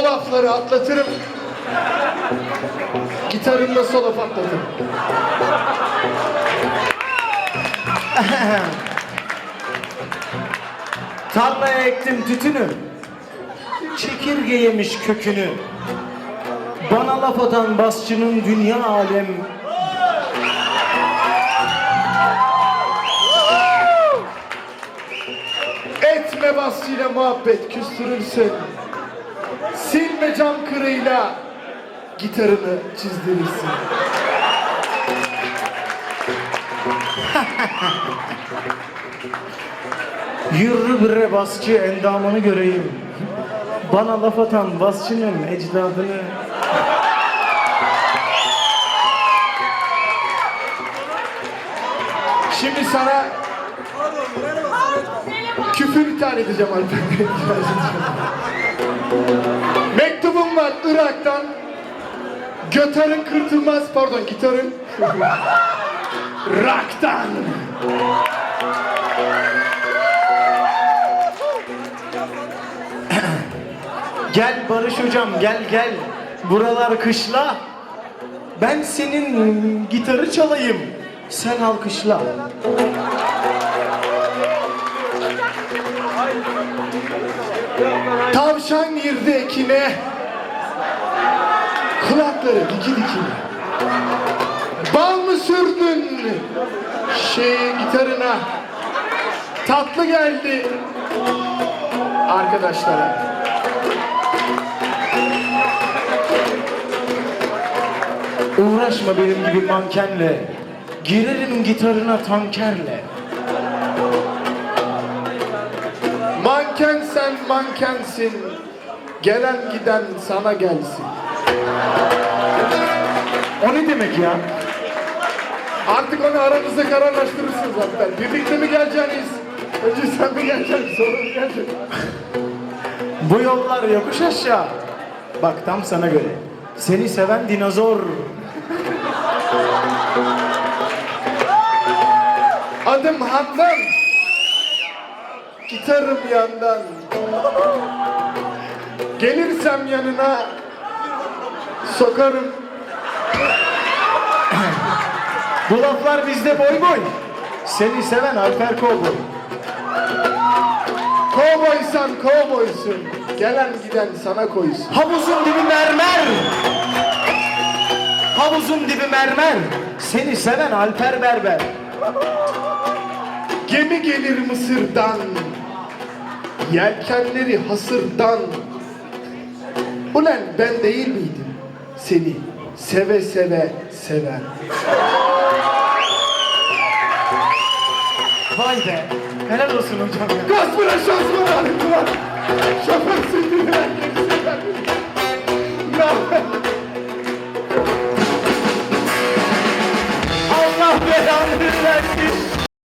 o lafları atlatırım. Gitarımda solo patlatırım. Tarlaya ektim tütünü. Çekirge yemiş kökünü. Bana laf atan basçının dünya alem. Etme basçıyla muhabbet küstürürsün. Silme cam kırıyla gitarını çizdirirsin. Yürü bre basçı endamını göreyim. Bana laf atan basçının ecdadını. Şimdi sana küfür ithal edeceğim Bey. Mektubum var Irak'tan. Götarın kırtılmaz, pardon gitarın. Rak'tan. Gel Barış hocam gel gel. Buralar kışla. Ben senin gitarı çalayım. Sen alkışla. Tavşan girdi ekine. Kulakları diki dikine. Bal mı sürdün şey gitarına? Tatlı geldi arkadaşlara. Uğraşma benim gibi mankenle. Girerim gitarına tankerle. Manken sen mankensin. Gelen giden sana gelsin. O ne demek ya? Artık onu aranızda kararlaştırırsınız hatta. Birlikte mi geleceksiniz? Önce sen mi geleceksin, sonra mı geleceksin? Bu yollar yokuş aşağı. Bak tam sana göre. Seni seven dinozor. Adım Handan. Gitarım yandan. Gelirsem yanına sokarım. Bu laflar bizde boy boy. Seni seven Alper Kovboy. Kovboysan kovboysun. Gelen giden sana koysun. Havuzun dibi mermer. Havuzun dibi mermer. Seni seven Alper Berber. Gemi gelir Mısır'dan. Yelkenleri hasırdan. Ulan ben değil miydim seni seve seve seven? Vay be. Helal olsun hocam ya. Gaz bırak şans bırak. Şoför sürdü. Ne